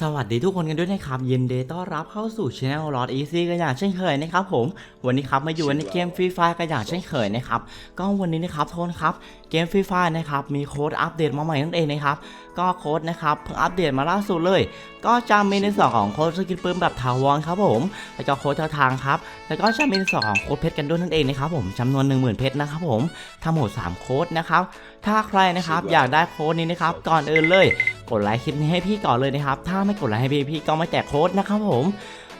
สวัสดีทุกคนกันด้วยนะครับยินดีต้อนรับเข้าสู่ช anel ลอ d อีซี่กันอย่างเช่นเคยนะครับผมวันนี้ครับมาอยู่ในเกมฟรีไฟกันอย่างเช่นเคยนะครับก็วันนี้นะครับทุกคนครับเกมฟรีไฟนะครับมีโค้ดอัปเดตมาใหม่นั่นเองนะครับก็โค้ดนะครับเพิ่งอัปเดตมาล่าสุดเลย ก็จะมีในส่วนของโค้ดสกินปืนแบบถาวรครับผมแล้วก็โค้ดเท่าทางครับแล้วก็จะมีในส่วนของโค้ดเพชรกันด้วยนั่นเองนะครับผมจำนวน 10,000 เพชรนะครับผมทั้งหมด3โค้ดนะครับถ้าใครนะครับอยากได้โค้ดนี้นะครับก่อนอื่นเลย กดไลค์คลิปนี้ให้พี่ก่อนเลยนะครับถ้าไม่กดไลค์ให้พี่พี่ก็ไม่แจกโค้ดนะครับผม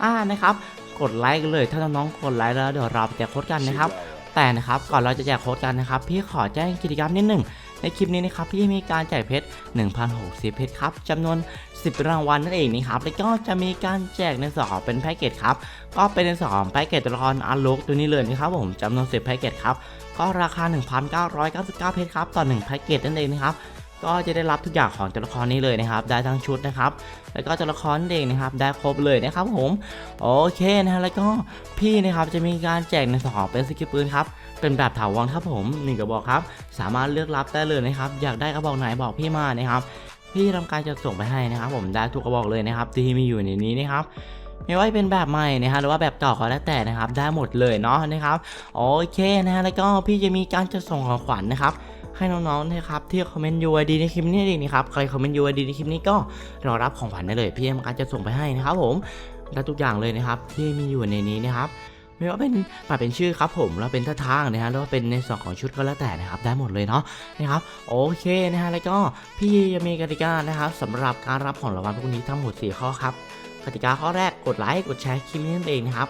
อ่านะครับกดไลค์กันเลยถ้าน้องๆกดไลค์แล้วเดี๋ยวเราไปแจกโค้ดกันนะครับแต่นะครับก่อนเราจะแจกโค้ดกันนะครับ พี่ขอแจ้งกิจกรรมนิดหนึ่งในคลิปนี้นะครับพี่มีการแจกเพชร 1,060 เพชรครับจำนวน 10 รางวัลนั่นเองนะครับแล้วก็จะมีการแจกในส่วนของเป็นแพ็กเกจครับก็เป็นในส่วนของแพ็กเกจตัวละครอันลุกตัวนี้เลยนะครับผมจำนวน 10 แพ็กเกจครับก็ราคา 1,999 เพชรครับต่อ1แพ็กเกจนั่นเองนะครับ ก็จะได้รับทุกอย่างของตัวละครนี้เลยนะครับ ได้ทั้งชุดนะครับ แล้วก็ตัวละครเองนะครับ ได้ครบเลยนะครับผม โอเคนะฮะแล้วก็พี่นะครับจะมีการแจกในสองเป็นสกิลปืนครับเป็นแบบถาวรครับผมหนึ่งกระบอกครับ สามารถเลือกรับได้เลยนะครับ อยากได้กระบอกไหนบอกพี่มานะครับ พี่ทำการจะส่งไปให้นะครับ ผมได้ทุกกระบอกเลยนะครับ ที่มีอยู่ในนี้นะครับไม่ว่าจะเป็นแบบใหม่นะฮะหรือว่าแบบเก่าก็แล้วแต่นะครับ ได้หมดเลยเนาะนะครับโอเคนะฮะแล้วก็พี่จะมีการจะส่งของขวัญนะครับ ให้น้องๆนะครับที่คอมเมนต์ UID ในคลิปนี้เองนะครับใครคอมเมนต์ UID ในคลิปนี้ก็รอรับของขวัญได้เลยพี่ทำการจะส่งไปให้นะครับผมและทุกอย่างเลยนะครับที่มีอยู่ในนี้นะครับไม่ว่าเป็นปัดเป็นชื่อครับผมแล้วเป็นท่าทางนะฮะแล้วก็เป็นในส่วนของชุดก็แล้วแต่นะครับได้หมดเลยเนาะนะครับโอเคนะฮะแล้วก็พี่จะมีกติกานะครับสำหรับการรับของรางวัลพวกนี้ทั้งหมด 4 ข้อครับ กติกาข้อแรกกดไลค์กดแชร์คลิปนี้นั่นเองนะครับ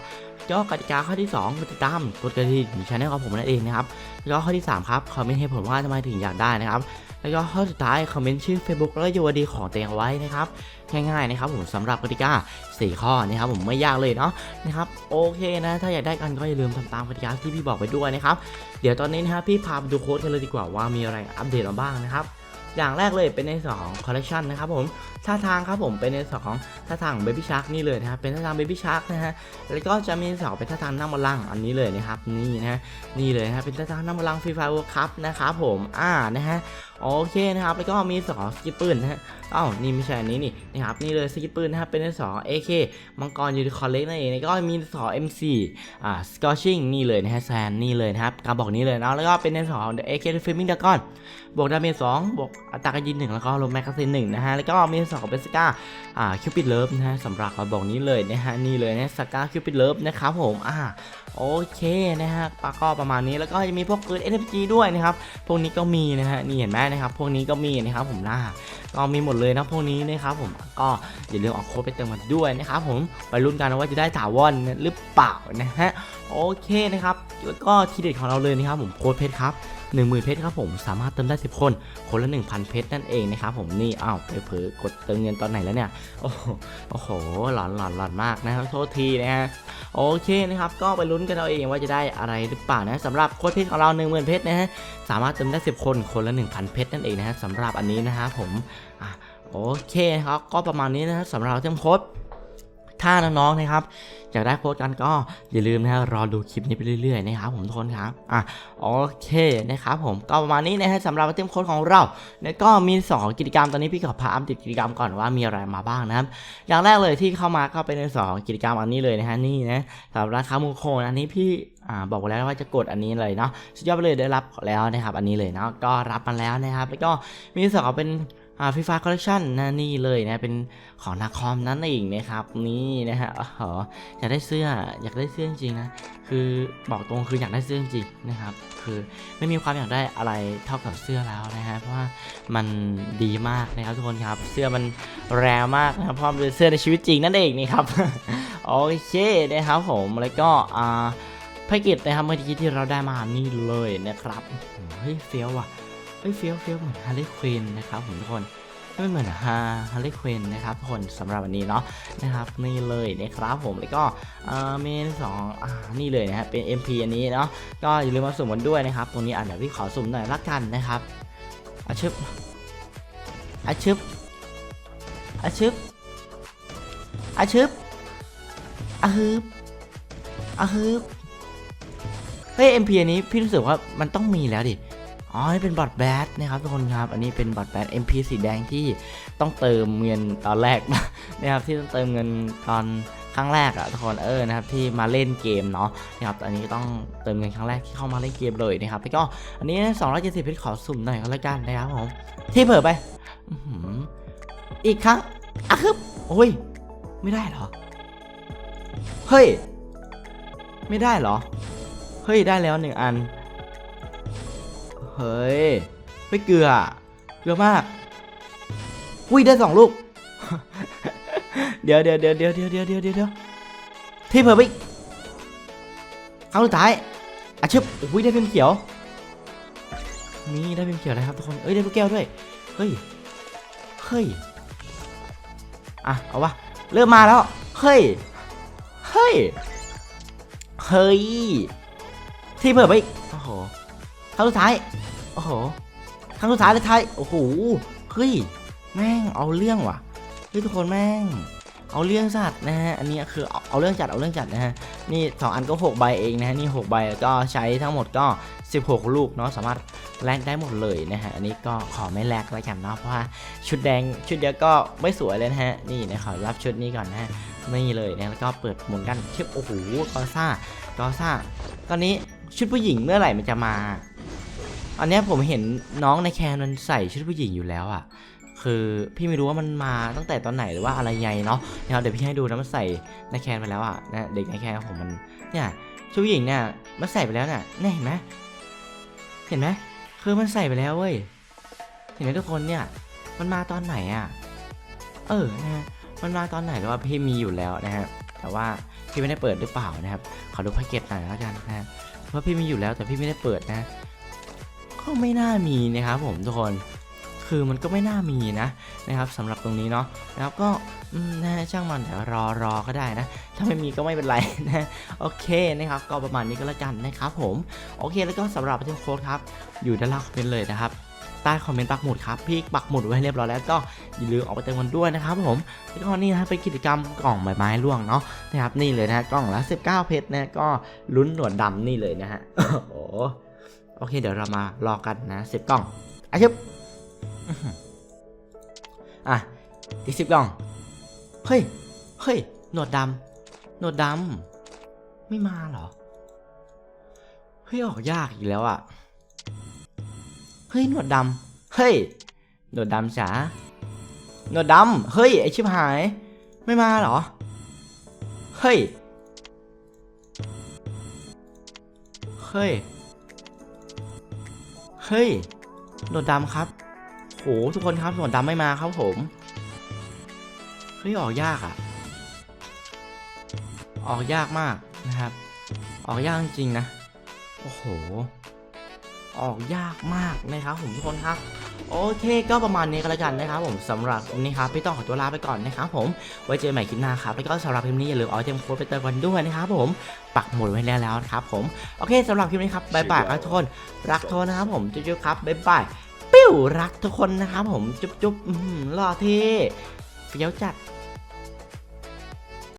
ก็กติกาข้อที่2กดติดตามกดกระดิ่งช anel ของผมนั่นเองนะครับแล้วก็ข้อที่3ครับคอมเมนต์ให้ผมว่าทำไมถึงอยากได้นะครับแล้วก็ข้อสุดท้ายคอมเมนต์ชื่อ Facebook แล้วยูดีของตัวเองไว้นะครับง่ายๆนะครับผมสำหรับกติกา 4 ข้อนะครับผมไม่ยากเลยเนาะนะครับโอเคนะ ถ้าอยากได้กันก็อย่าลืมทำตามกติกาที่พี่บอกไปด้วยนะครับเดี๋ยวตอนนี้นะครับพี่พาไปดูโค้ดกันเลยดีกว่าว่ามีอะไรอัปเดตมาบ้างนะครับ อย่างแรกเลยเป็นในสองคอลเลคชันนะครับผมท่าทางครับผมเป็นในสองท่าทางเบบี้ชาร์กนี่เลยนะครับเป็นท่าทางเบบี้ชาร์กนะฮะแล้วก็จะมีสองเป็นท่าทางนั่งบนลังอันนี้เลยนะครับนี่นะฮะนี่เลยนะครับเป็นท่าทางนั่งบนลังฟรีไฟเวิร์คัพนะครับผมอ่านะฮะโอเคนะครับแล้วก็มีสองสกิปปืนนะฮะอ้าวนี่ไม่ใช่อันนี้นี่นะครับนี่เลยสกิปปืนนะครับเป็นในสอง AK มังกรยูนิคอร์เล็กนั่นเองแล้วก็มีสอง MC อ่าสกอร์ชิงนี่เลยนะฮะแซนนี่เลยนะครับกระบอกนี้เลยนะแล้วก็เป็นในสอง AK ฟิลมิ่งดากอนบวกดาเมจสองบวก อัตราการยิงหนึ่งแล้วก็ลมแมกกาซีนหนึ่งนะฮะแล้วก็มีสองเป็นสกาอ่าคิวปิดเลิฟนะฮะสำหรับกระบอกนี้เลยนะฮะนี่เลยนะสกาคิวปิดเลิฟนะครับผมอ่าโอเคนะฮะปาก็ประมาณนี้แล้วก็จะมีพวกปืน NFT ด้วยนะครับพวกนี้ก็มีนะฮะนี่เห็นไหมนะครับพวกนี้ก็มีนะครับผมน้าก็มีหมดเลยนะพวกนี้นะครับผมก็อย่าลืมเอาโค้ดไปเติมกันด้วยนะครับผมไปลุ้นกันนะว่าจะได้ถาวรหรือเปล่านะฮะโอเคนะครับแล้วก็ทีเด็ดของเราเลยนะครับผมโค้ดเพชรครับ 1 0,000เพชรครับผมสามารถเติมได้10คน คนละ 1,000 เพชรนั่นเองนะครับผมนี่อ้าวไปเผลอกดเติมเงินตอนไหนแล้วเนี่ย โอ้โหโอ้โหหลอนหลอนหลอนมากนะครับโทษทีนะฮะโอเคนะครับก็ไปลุ้นกันเอาเองว่าจะได้อะไรหรือเปล่านะสำหรับโค้ดเพชรของเรา 1 0,000เพชรนะฮะสามารถเติมได้ 10 คนคนละ 1,000 เพชรนั่นเองนะฮะสำหรับอันนี้นะฮะผมโอเคครับก็ประมาณนี้นะฮะสำหรับเต็มโค้ด ถ้าน้องๆนะครับอยากได้โค้ดกันก็อย่าลืมนะฮะรอดูคลิปนี้ไปเรื่อยๆนะครับผมทุกคนครับอะโอเคนะครับผมก็ประมาณนี้นะฮะสำหรับเต็มโค้ดของเราแล้วก็มี2กิจกรรมตอนนี้พี่ขอพาอัปเดตกิจกรรมก่อนว่ามีอะไรมาบ้างนะครับอย่างแรกเลยที่เข้ามาก็เป็นในสองกิจกรรมอันนี้เลยนะฮะนี่นะสำหรับราคามูโคนอันนี้พี่อ่าบอกไว้แล้วว่าจะกดอันนี้เลยเนาะสุดยอดไปเลยได้รับแล้วนะครับอันนี้เลยเนาะก็รับมาแล้วนะครับ แล้วก็มีสองเป็น ฟีฟ่าคอลเลคชันนะนี่เลยนะเป็นของนาคอมนั่นเองนะครับนี่นะฮะอ๋ออยากได้เสื้ออยากได้เสื้อจริงนะคือบอกตรงคืออยากได้เสื้อจริงนะครับคือไม่มีความอยากได้อะไรเท่ากับเสื้อแล้วนะฮะเพราะว่ามันดีมากนะครับทุกคนครับเสื้อมันแรงมากนะครับเพราะมันเป็นเสื้อในชีวิตจริงนั่นเองนี่ครับโอเคนะครับผมแล้วก็อ่าแพ็กเกจนะครับเมื่อกี้ที่เราได้มานี่เลยนะครับเฮ้ยเฟี้ยวว่ะ เฮ้ยเฟี้ยวเฟี้ยวเหมือนฮาร์เลย์ควินนะครับผมทุกคนไม่เหมือนฮาฮาร์เลย์ควินนะครับทุกคนสำหรับวันนี้เนาะนะครับนี่เลยนะครับผมแล้วก็อ่าเมนสองอ่านี่เลยนะฮะเป็น MP อันนี้เนาะก็อย่าลืมมาสุ่มกันด้วยนะครับตรงนี้อ่านเดี๋ยวพี่ขอสุ่มหน่อยละกันนะครับอาชึบอาชึบอาชึบอาชึบอาฮึบอาฮึบเฮ้ย MP อันนี้พี่รู้สึกว่ามันต้องมีแล้วดิ อ๋อนี่เป็นบอทแบทนะครับทุกคนครับ อันนี้เป็นบอทแบท MP สีแดงที่ต้องเติมเงินตอนแรกนะครับที่ต้องเติมเงินตอนครั้งแรกอะทุกคนเออนะครับที่มาเล่นเกมเนาะนะครับอันนี้ต้องเติมเงินครั้งแรกที่เข้ามาเล่นเกมเลยนะครับแล้วก็อันนี้ 270เพชรขอสุ่มหน่อยก็แล้วกันนะครับผมที่เผลอไปอีกครั้งอะคือโอ้ยไม่ได้เหรอเฮ้ยไม่ได้เหรอเฮ้ยได้แล้วหนึ่งอัน เฮ้ยไม่เกลือ เกลือมาก อุ้ยได้สองลูก เดี๋ยวเดี๋ยวเดี๋ยวเดี๋ยวเดี๋ยวเดี๋ยวเดี๋ยวเดี๋ยวที่เพิ่มไปอีกครั้งสุดท้ายอาชึบอุ้ยได้เป็นเขียว นี่ได้เป็นเขียวเลยครับทุกคน เอ้ยได้ลูกแก้วด้วย เฮ้ย เฮ้ย อะเอาวะ เริ่มมาแล้ว เฮ้ย เฮ้ย เฮ้ย ที่เพิ่มไปอีกโอ้โห ครั้งสุดท้าย โอ้โหครั้งสุดท้ายเลยไทย โอ้โห เฮ้ย แม่งเอาเรื่องว่ะเฮ้ยทุกคนแม่ง เอาเรื่องจัดนะฮะ อันนี้คือเอาเอาเรื่องจัดเอาเรื่องจัดนะฮะ นี่สองอันก็6ใบเองนะฮะ นี่6ใบก็ใช้ทั้งหมดก็ 16 ลูกเนาะ สามารถแลกได้หมดเลยนะฮะ อันนี้ก็ขอไม่แลกแล้วกันเนาะ เพราะว่าชุดแดงชุดเดียวก็ไม่สวยเลยนะฮะ นี่นะขอรับชุดนี้ก่อนนะฮะ นี่เลยนะ แล้วก็เปิดหมุนกันเทียบโอ้โหกอซ่ากอซ่าตอนนี้ชุดผู้หญิงเมื่อไหร่มันจะมา อันนี้ผมเห็นน้องในแคนมันใส่ชุดผู้หญิงอยู่แล้วอะคือพี่ไม่รู้ว่ามันมาตั้งแต่ตอนไหนหรือว่าอะไรยังไงเนาะนะครับเดี๋ยวพี่ให้ดูนะมันใส่ในแคนไปแล้วอะนะเด็กในแคนของผมมันเนี่ยชุดผู้หญิงเนี่ยมันใส่ไปแล้วเนี่ยเนี่ยเห็นไหมเห็นไหมคือมันใส่ไปแล้วเว้ยเห็นไหมทุกคนเนี่ย มันมาตอนไหนอะเออนะฮะมันมาตอนไหนหรือว่าพี่มีอยู่แล้วนะฮะแต่ว่าพี่ไม่ได้เปิดหรือเปล่านะครับขอดูแพ็กเกจหน่อยแล้วกันนะฮะว่าพี่มีอยู่แล้วแต่พี่ไม่ได้เปิดนะ ก็ไม่น่ามีนะครับผมทุกคนคือมันก็ไม่น่ามีนะนะครับสำหรับตรงนี้เนาะนะครับก็นะช่างมันเดี๋ยวรอรอก็ได้นะ ถ้าไม่มีก็ไม่เป็นไรนะโอเคนะครับ ก็ประมาณนี้ก็แล้วกันนะครับผมโอเคแล้วก็สำหรับประเทศโค้ดครับอยู่ด้านล่างคอมเมนต์เลยนะครับใต้คอมเมนต์ปักหมุดครับพี่ปักหมุดไว้ให้เรียบร้อยแล้วก็อย่าลืมออกไปเติมกันด้วยนะครับผมแล้วก็นี่นะเป็นกิจกรรมกล่องใบไม้ร่วงเนาะนะครับนี่เลยนะกล่องละ 19 เพชรนะก็ลุ้นหนวดดำนี่เลยนะฮะโอ้ โหโอเค เดี๋ยวเรามารอกันนะสิบกล่องอะชึบอื้อหืออะอีกสิบกล่อง เฮ้ย เฮ้ย หนวดดำหนวดดำไม่มาเหรอ เฮ้ย ออกยากอีกแล้วอะ เฮ้ย หนวดดำเฮ้ย หนวดดำจ๋าหนวดดำเฮ้ย ไอชิบหาย ไม่มาเหรอ เฮ้ย เฮ้ย เฮ้ยหนวดดำครับโหทุกคนครับหนวดดำไม่มาครับผมเฮ้ยออกยากอะ่ะออกยากมากนะครับ ออกยากจริงนะโอ้โห ออกยากมากนะครับผมทุกคนครับ โอเคก็ประมาณนี้ก็แล้วกันนะครับผมสำหรับวันนี้ครับพี่ต้องขอตัวลาไปก่อนนะครับผมไว้เจอใหม่คลิปหน้าครับแล้วก็สำหรับคลิปนี้อย่าลืมเอาไอเทมโค้ดไปเติมกันด้วยนะครับผมปักหมุดไว้แล้วแล้วนะครับผมโอเคสำหรับคลิปนี้ครับบ๊ายบายครับทุกคนรักโทนนะครับผมจุ๊บๆครับบ๊ายบายปิ้วรักทุกคนนะครับผมจุ๊บๆอื้อหือหล่อเท่เฟี้ยวจัด